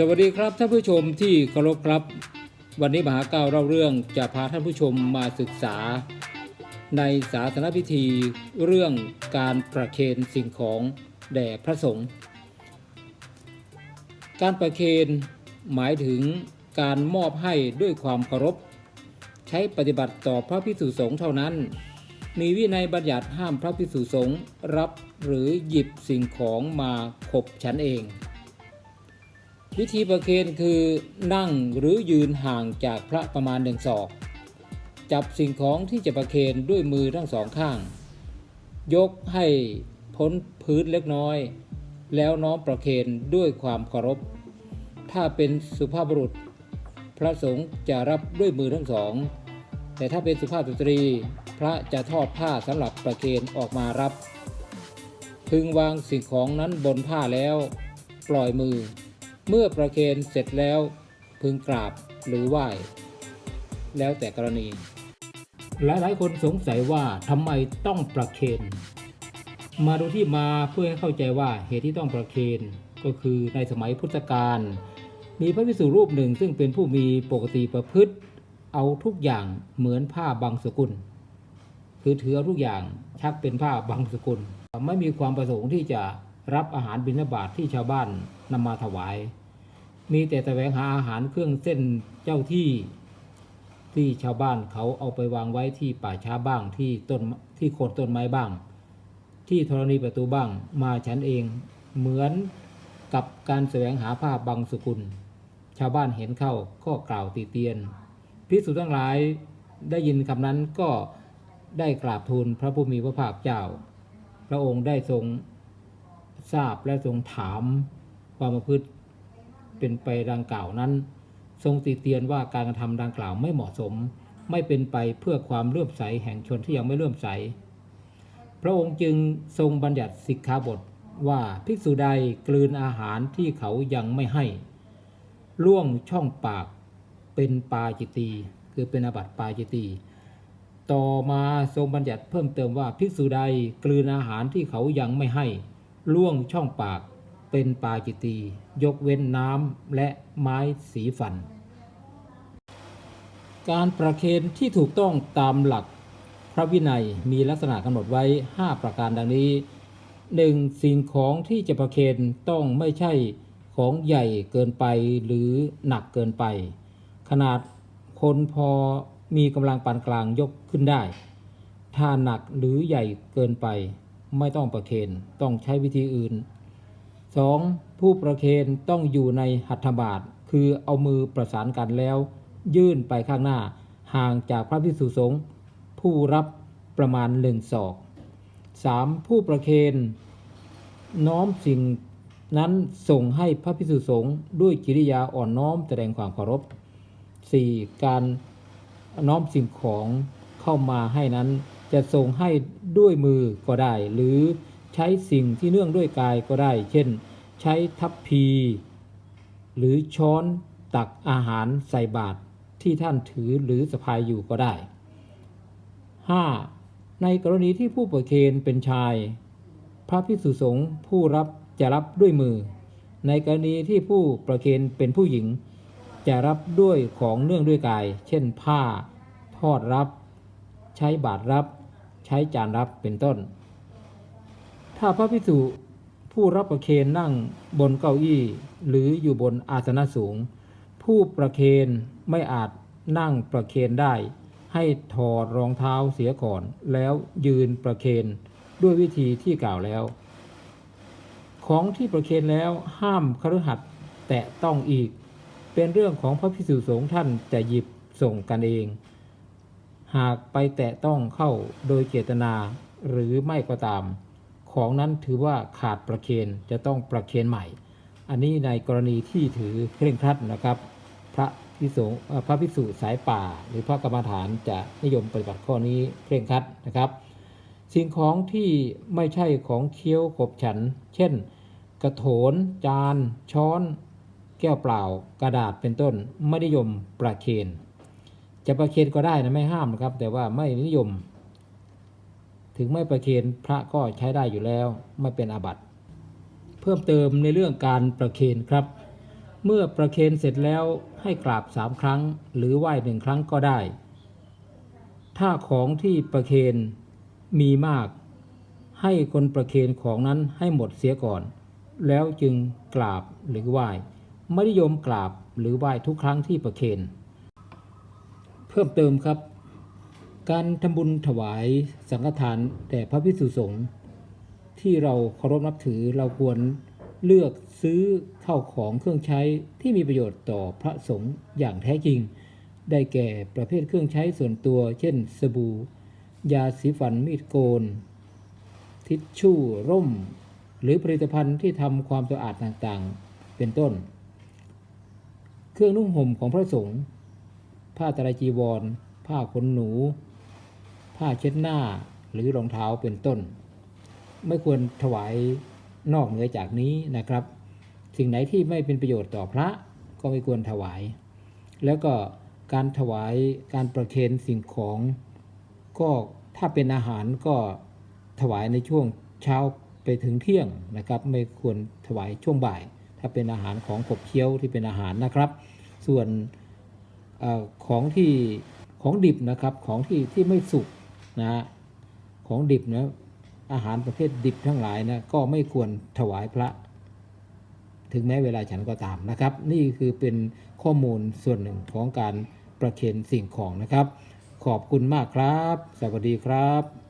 สวัสดีครับท่านผู้ชมที่เคารพครับ วันนี้มหาก้าเล่าเรื่องจะพาท่านผู้ชมมาศึกษา ในศาสนพิธีเรื่องการประเคนสิ่งของแด่พระสงฆ์การประเคนหมายถึงการมอบให้ด้วยความเคารพ ใช้ปฏิบัติต่อพระพิสุสงฆ์เท่านั้น มีวินัยบัญญัติห้ามพระพิสุสงฆ์รับหรือหยิบสิ่งของมาขบฉันเอง วิธีประเคนคือนั่งหรือยืนห่างจากพระประมาณหนึ่งศอก จับสิ่งของที่จะประเคนด้วยมือทั้งสองข้าง ยกให้พ้นพื้นเล็กน้อย แล้วน้อมประเคนด้วยความเคารพ ถ้าเป็นสุภาพบุรุษ พระสงฆ์จะรับด้วยมือทั้งสอง แต่ถ้าเป็นสุภาพสตรี พระจะทอดผ้าสำหรับประเคนออกมารับ พึงวางสิ่งของนั้นบนผ้าแล้ว ปล่อยมือ เมื่อประเคนเสร็จแล้วพึงกราบหรือไหว้ แล้วแต่กรณี หลายๆคนสงสัยว่าทำไมต้องประเคน มาดูที่มาเพื่อให้เข้าใจว่าเหตุที่ต้องประเคนก็คือในสมัยพุทธกาลมีพระภิกษุรูปหนึ่งซึ่งเป็นผู้มีปกติประพฤติ เอาทุกอย่างเหมือนผ้าบางสกุล คือถือทุกอย่างชักเป็นผ้าบางสกุล ไม่มีความประสงค์ที่จะรับอาหารบิณฑบาตทที่ชาวบ้านนำมาถวาย มีแต่แสวงหาอาหารเครื่องเส้นเจ้าที่ที่ชาวบ้านเขาเอาไปวางไว้ที่ป่าช้าบ้างที่ต้นที่โคนต้นไม้บ้าง ที่ธรณีประตูบ้างมาฉันเองเหมือนกับการแสวงหาผ้าบางสกุล ชาวบ้านเห็นเข้าก็กล่าวตีเตียนพิสุทั้งหลายได้ยินคำนั้นก็ได้กราบทูลพระผู้มีพระภาคเจ้า พระองค์ได้ทรงทราบและทรงถามความประพฤติ เป็นไปดังกล่าวนั้น ทรงติเตียนว่าการกระทำดังกล่าวไม่เหมาะสม ไม่เป็นไปเพื่อความเลื่อมใสแห่งชนที่ยังไม่เลื่อมใส พระองค์จึงทรงบัญญัติสิกขาบทว่าภิกษุใดกลืนอาหารที่เขายังไม่ให้ ล่วงช่องปากเป็นปาจิตี คือเป็นอาบัติปาจิตี ต่อมาทรงบัญญัติเพิ่มเติมว่าภิกษุใดกลืนอาหารที่เขายังไม่ให้ ล่วงช่องปาก เป็นปาจิตตี ยกเว้นน้ำและไม้สีฟัน การประเคนที่ถูกต้องตามหลักพระวินัยมีลักษณะกำหนดไว้ 5 ประการดังนี้ 1. สิ่งของที่จะประเคนต้องไม่ใช่ของใหญ่เกินไปหรือหนักเกินไป ขนาดคนพอมีกำลังปานกลางยกขึ้นได้ ถ้าหนักหรือใหญ่เกินไป ไม่ต้องประเคนต้องใช้วิธีอื่น 2. ผู้ประเคนต้องอยู่ในหัตถบาท คือเอามือประสานกันแล้ว ยื่นไปข้างหน้า ห่างจากพระพิสุสงฆ์ผู้รับประมาณหนึ่งศอก 3. ผู้ประเคนน้อมสิ่งนั้นส่งให้พระพิสุสงฆ์ด้วยกิริยาอ่อนน้อมแสดงความเคารพ 4. การน้อมสิ่งของเข้ามาให้นั้นจะส่งให้ด้วยมือก็ได้ หรือใช้สิ่งที่เนื่องด้วยกายก็ได้ เช่น ใช้ทัพพี หรือช้อนตักอาหารใส่บาตรที่ท่านถือหรือสะพายอยู่ก็ได้ 5. ในกรณีที่ผู้ประเคนเป็นชาย พระภิกษุสงฆ์ผู้รับจะรับด้วยมือ ในกรณีที่ผู้ประเคนเป็นผู้หญิง จะรับด้วยของเนื่องด้วยกาย เช่นผ้า ทอดรับ ใช้บาตรรับ ใช้จานรับเป็นต้น ถ้าพระภิกษุ ผู้รับประเคนนั่งบนเก้าอี้ หรืออยู่บนอาสนะสูง ผู้ประเคนไม่อาจนั่งประเคนได้ ให้ถอดรองเท้าเสียก่อน แล้วยืนประเคนด้วยวิธีที่กล่าวแล้ว ของที่ประเคนแล้วห้ามคฤหัสถ์แตะต้องอีก เป็นเรื่องของพระพิสุสงฆ์ท่านจะหยิบส่งกันเอง หากไปแตะต้องเข้าโดยเจตนาหรือไม่ก็ตาม ของนั้นถือว่าขาดประเคนจะต้องประเคนใหม่ อันนี้ในกรณีที่ถือเคร่งครัดนะครับ พระพิสุพระพิสุสายป่า หรือพระกรรมฐานจะนิยมปฏิบัติข้อนี้เคร่งครัดนะครับ สิ่งของที่ไม่ใช่ของเคี้ยวขบฉัน เช่น กระโถน จาน ช้อน แก้วเปล่า กระดาษเป็นต้น ไม่นิยมประเคน จะประเคนก็ได้นะไม่ห้ามนะครับ แต่ว่าไม่นิยม ถึงไม่ประเคนพระก็ใช้ได้อยู่แล้ว ไม่เป็นอาบัติเพิ่มเติมในเรื่องการประเคนครับ เมื่อประเคนเสร็จแล้วให้กราบสามครั้ง หรือไหว้หนึ่งครั้งก็ได้ ถ้าของที่ประเคนมีมาก ให้คนประเคนของนั้นให้หมดเสียก่อน แล้วจึงกราบหรือไหว้ไม่นิยมกราบหรือไหว้ทุกครั้งที่ประเคน เพิ่มเติมครับ การทำบุญถวายสังฆทานแด่พระพิสุสงฆ์ที่เราเคารพนับถือเราควรเลือกซื้อเข้าของเครื่องใช้ที่มีประโยชน์ต่อพระสงฆ์อย่างแท้จริง ได้แก่ประเภทเครื่องใช้ส่วนตัว เช่น สบู่ ยาสีฟันมีดโกน ทิชชู่ร่ม หรือผลิตภัณฑ์ที่ทำความสะอาดต่างๆ เป็นต้น เครื่องนุ่งห่มของพระสงฆ์ผ้าตรายจีวร ผ้าขนหนู ผ้าเช็ดหน้าหรือรองเท้าเป็นต้น ไม่ควรถวายนอกเหนือจากนี้นะครับ สิ่งไหนที่ไม่เป็นประโยชน์ต่อพระก็ไม่ควรถวาย แล้วก็การถวายการประเคนสิ่งของก็ถ้าเป็นอาหารก็ถวายในช่วงเช้าไปถึงเที่ยงนะครับ ไม่ควรถวายช่วงบ่าย ถ้าเป็นอาหารของขบเคี้ยวที่เป็นอาหารนะครับ ส่วนอของที่ของดิบนะครับของที่ที่ไม่สุก นะของดิบนะอาหารประเภทดิบทั้งหลายนะก็ไม่ควรถวายพระ ถึงแม้เวลาฉันก็ตามนะครับ นี่คือเป็นข้อมูลส่วนหนึ่งของการประเคนสิ่งของนะครับ ขอบคุณมากครับ สวัสดีครับ